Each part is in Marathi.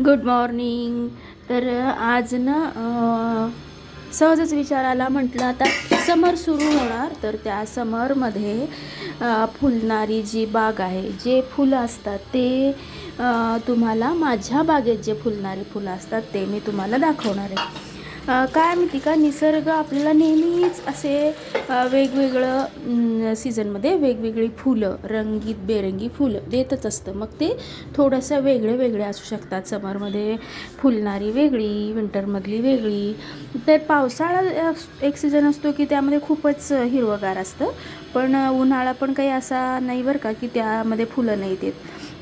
Good morning. तर आज ना सहजच विचार आला म्हटलं आता समर सुरू होणार. तर त्या समरमध्ये फुलणारी जी बाग आहे जे फुलं असतात ते तुम्हाला माझ्या बागेत जे फुलणारी फुलं असतात ते मी तुम्हाला दाखवणार आहे. काय माहिती का निसर्ग आपल्याला नेहमीच असे वेगवेगळं सीझनमध्ये वेगवेगळी फुलं रंगीत बेरंगी फुलं देतच असतं. मग ते थोडंसं वेगळे वेगळे असू शकतात. समरमध्ये फुलणारी वेगळी विंटरमधली वेगळी. तर पावसाळा अस- एक सीझन असतो की त्यामध्ये खूपच हिरवगार असतं. पण उन्हाळा पण काही असा नाही बरं का की त्यामध्ये फुलं नाही देत.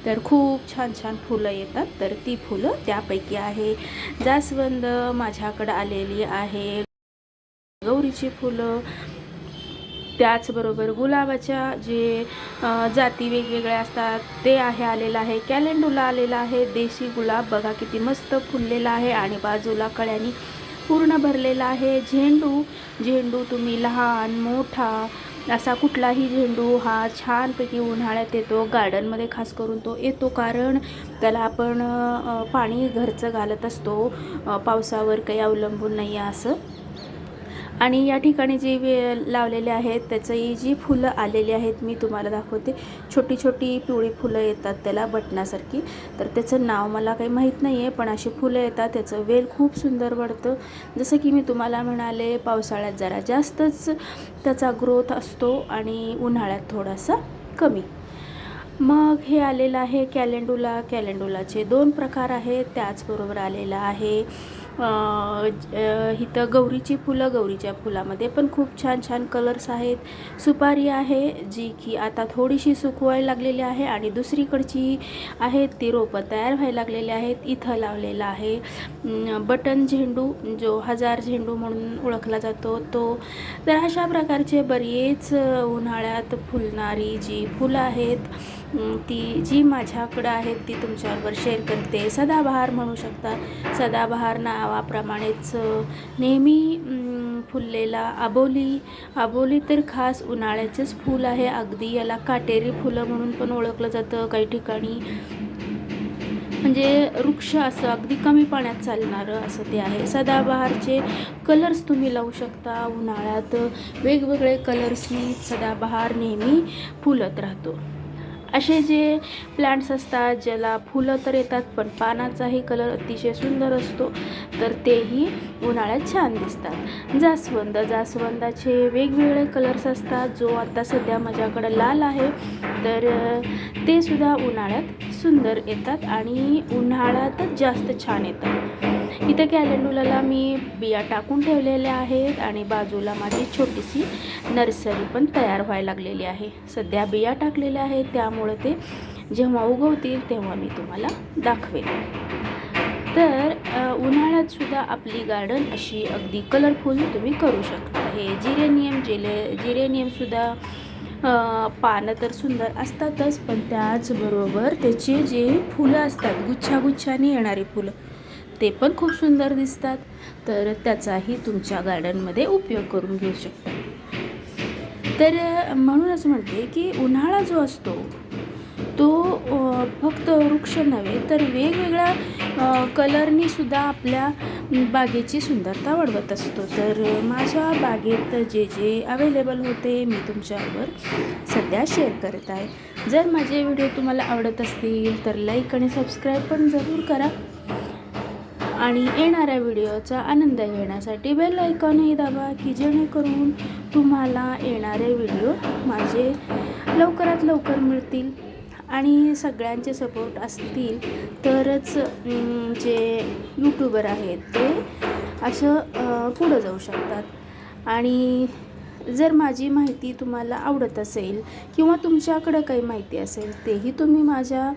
तर खूप छान छान फुलं येतात. तर ती फुलं त्यापैकी आहे. जास्वंद माझ्याकडं आलेली आहे. गौरीची फुलं. त्याचबरोबर गुलाबाच्या जे जाती वेगवेगळ्या असतात ते आहे आलेलं आहे. कॅलेंडूला आलेला आहे. देशी गुलाब बघा किती मस्त फुललेला आहे आणि बाजूला कळ्यानी पूर्ण भरलेला आहे. झेंडू झेंडू तुम्ही लहान मोठा असा कुठलाही झेंडू हा छानपैकी उन्हाळ्यात येतो गार्डनमध्ये खास करून तो येतो कारण त्याला आपण पाणी घरचं घालत असतो. पावसावर काही अवलंबून नाही आहे असं. आणि या ठिकाणी जे वे लावलेले आहेत त्याचंही जी फुलं आलेली आहेत मी तुम्हाला दाखवते. छोटी छोटी पिवळी फुलं येतात त्याला बटणासारखी. तर त्याचं नाव मला काही माहीत नाही आहे पण अशी फुलं येतात त्याचं वेल खूप सुंदर वाढतं. जसं की मी तुम्हाला म्हणाले पावसाळ्यात जरा जास्तच त्याचा ग्रोथ असतो आणि उन्हाळ्यात थोडासा कमी. मग हे आलेलं आहे कॅलेंडुला. कॅलेंडुलाचे दोन प्रकार आहेत. त्याचबरोबर आलेला आहे इथं गौरीची फुलं गौरीच्या फुलामध्ये पण खूप छान छान कलर्स आहेत. सुपारी आहे जी की आता थोडीशी सुकवायला लागलेली आहे आणि दुसरीकडची आहेत ती रोपं तयार व्हायला लागलेली आहेत. इथं लावलेला आहे बटन झेंडू जो हजार झेंडू म्हणून ओळखला जातो तो. तर अशा प्रकारचे बरेच उन्हाळ्यात फुलणारी जी फुलं आहेत ती जी माझ्याकडं आहेत ती तुमच्याबरोबर शेअर करते. सदाबहार म्हणू शकता. सदाबहार नावाप्रमाणेच नेहमी फुललेला आबोली. आबोली तर खास उन्हाळ्याचेच फूल आहे. अगदी याला काटेरी फुलं म्हणून पण ओळखलं जातं काही ठिकाणी. म्हणजे वृक्ष असं अगदी कमी पाण्यात चालणारं असं ते आहे. सदाबहारचे कलर्स तुम्ही लावू शकता. उन्हाळ्यात वेगवेगळे कलर्सनी सदाबहार नेहमी फुलत राहतो. असे जे प्लांट्स असतात ज्याला फुलं तर येतात पण पानाचाही कलर अतिशय सुंदर असतो तर तेही उन्हाळ्यात छान दिसतात. जास्वंद जास्वंदाचे वेगवेगळे कलर्स असतात. जो आता सध्या माझ्याकडं लाल आहे तर ते सुद्धा उन्हाळ्यात सुंदर येतात आणि उन्हाळ्यातच जास्त छान येतात. इथे कॅलेंडुलाला मी बिया टाकून ठेवलेल्या आहेत आणि बाजूला माझी छोटीशी नर्सरी पण तयार व्हायला लागलेली आहे. सध्या बिया टाकलेल्या आहेत त्यामुळं ते जेव्हा उगवतील तेव्हा मी तुम्हाला दाखवेन. तर उन्हाळ्यातसुद्धा उन्हाळ्यात सुद्धा आपली गार्डन अशी अगदी कलरफुल तुम्ही करू शकता. हे जिरेनियम जिले जिरेनियमसुद्धा पानं तर सुंदर असतातच पण त्याचबरोबर त्याचे जे फुलं असतात गुच्छागुच्छाने येणारी फुलं ते पण खूप सुंदर दिसतात. तर त्याचाही तुमच्या गार्डनमध्ये उपयोग करून घेऊ शकता. तर म्हणूनच म्हणते की उन्हाळा जो असतो तो फक्त वृक्ष नव्हे तर वेगवेगळ्या कलरनी सुद्धा आपल्या बागेची सुंदरता वाढवत असतो. तर माझ्या बागेत जे जे अवेलेबल होते मी तुमच्याबरोबर सध्या शेअर करत आहे. जर माझे व्हिडिओ तुम्हाला आवडत असतील तर लाईक आणि सबस्क्राईब पण जरूर करा. आणि येणाऱ्या व्हिडिओचा आनंद घेण्यासाठी बेल आयकॉनही दाबा की जेणेकरून तुम्हाला येणारे व्हिडिओ माझे लवकरात लवकर मिळतील आणि सगळ्यांचे सपोर्ट असतील तरच जे यूट्यूबर आहेत ते असं पुढं जाऊ शकतात. आणि जर माझी माहिती तुम्हाला आवडत असेल किंवा तुमच्याकडं काही माहिती असेल तेही तुम्ही माझ्या